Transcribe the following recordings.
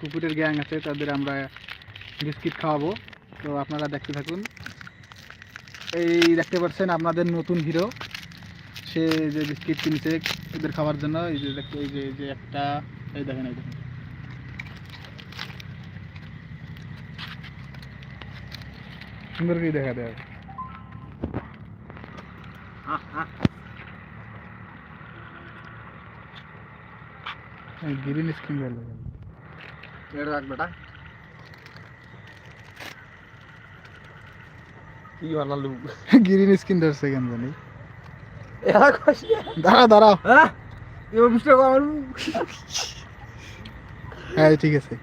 কুকুরের গ্যাং আছে, তাদের আমরা বিস্কিট খাওয়াবো। তো আপনারা দেখতে থাকুন। এই দেখতে পাচ্ছেন আপনাদের নতুন হিরো। সে যে বিস্কিট কিনছে এদের খাওয়ার জন্য, এই যে দেখতে, এই যে যে একটা, এই দেখেন এই দেখেন। সুন্দর করে দেখা দেয়। গ্রিন স্কিন এটা রাখ বেটা কি বানালু গ্রিন স্কিন ধরছে কেন জানি এরা হ্যাঁ এবার বুঝতে পারলু হ্যাঁ ঠিক আছে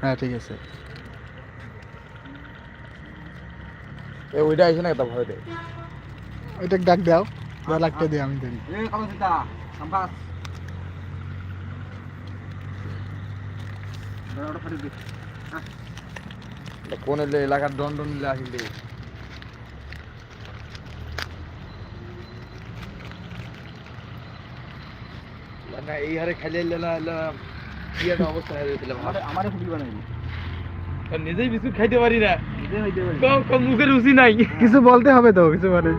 হ্যাঁ ঠিক আছে এ ওইটা আইছে না এটা ভয় দে ওইটা ডাক দাও লাগতে দিই আমি ধরি কোন এলাকার দন নিলে আসিলে না এই হারে খেলে না কি একটা অবস্থা হয়ে গেছিল আমারে ফুটি বানাইবি নিজেই বিস্কুট খাইতে পারি না। নিজেই খাইতে পারি কম কম মুখে রুচি নাই। কিছু বলতে হবে তো কিছু মানে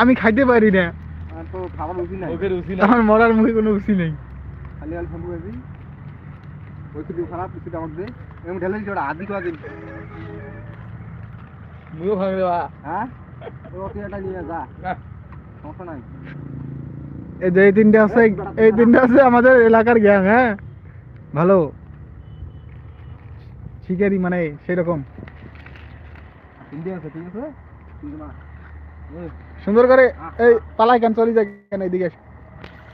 আমি খাইতে পারি না। আমার মরার মুখে কোনো উচি নেই। খালি খারাপ ঢেলে ওটা আদি করে দিন ভাঙ হ্যাঁ? ও এটা নিয়ে যা। সমস্যা নাই। এই যে এই তিনটা আছে এই তিনটা আছে আমাদের এলাকার গ্যাং হ্যাঁ? ভালো। শিকারি মানে সেরকম। হিন্দি আছে ঠিক আছে? ঠিক না সুন্দর করে এই পালাই কেন চলে যায় কেন এইদিকে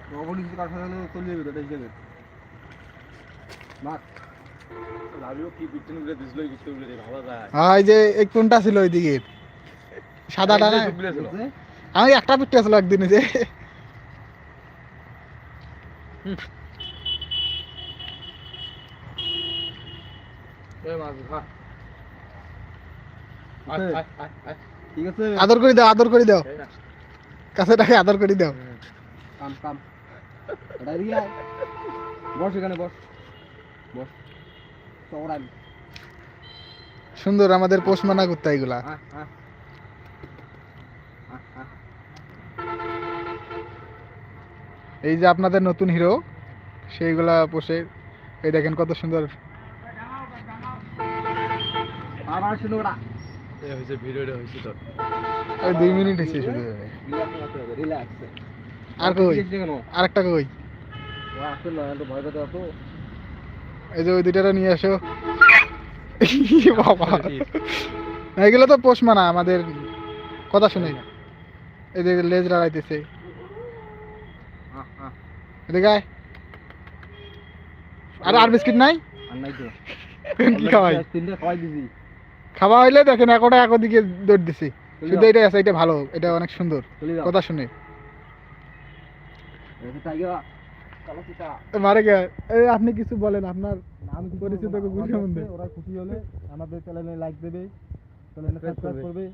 চলে যাবে এটা হিসেবে মাছ লাভিও কি বিট্টেন করে দিছিল এই কিছু যে এই কোনটা ছিল ওইদিকে? সাদাটা না? আমি একটা পিঠে আসলো একদিন যে। আদর করে দাও আদর করে দাও। কাছেটাকে আদর করে দাও। কাম কাম। বস এখানে বস। সুন্দর আমাদের পোষ মানা কুত্তা এগুলা। এই যে আপনাদের নতুন হিরো সেইগুলা পোষে। এই দেখেন কত সুন্দর। দুই মিনিট হয়েছে শুধু। আর কই? আরেকটা কই? ও আসলে না তো ভয় করতে আসো এই যে ওই দুইটারও নিয়ে আসো। বাবা। এগুলো তো পোষ মানা আমাদের কথা শুনে। এই যে লেজ লড়াইতেছে। আয়। আর আর বিস্কিট নাই? কি খাওয়াই? খাওয়া হইলে দেখেন একটা এক দিকে দৌড় দিছি। শুধু এটাই আছে এটা ভালো এটা অনেক সুন্দর। কথা শুনে। মারে গে এই আপনি কিছু বলেন আপনার কিছু পরিচিত সম্বন্ধে। ওরা খুশি হলে আমাদের চ্যানেলে লাইক দেবে চ্যানেলে সাবস্ক্রাইব করবে।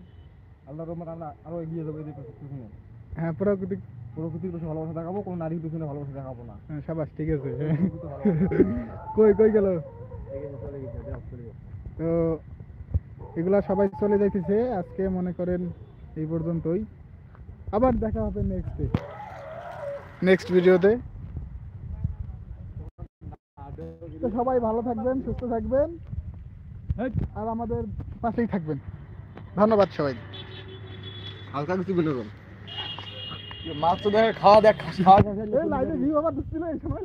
আল্লাহর রহমত আমরা আরও এগিয়ে যাব এদের পিছনে হ্যাঁ প্রকৃতি প্রকৃতির পিছনে ভালোবাসা দেখাবো কোনো নারীর পিছনে ভালোবাসা দেখাবো না। হ্যাঁ, সাবাস ঠিক আছে। কই কই গেল? তো এগুলা সবাই চলে যাইতেছে আজকে মনে করেন এই পর্যন্তই। আবার দেখা হবে নেক্সটে নেক্সট ভিডিওতে তো সবাই ভালো থাকবেন সুস্থ থাকবেন। আর আমাদের পাশেই থাকবেন। ধন্যবাদ সবাই। হালকা কিছু বিনোদন। মাছ তো দেখে খাওয়া দেখ খাওয়া দেখে। লাইভে ভিউ আবার ঢুকছিল এই সময়।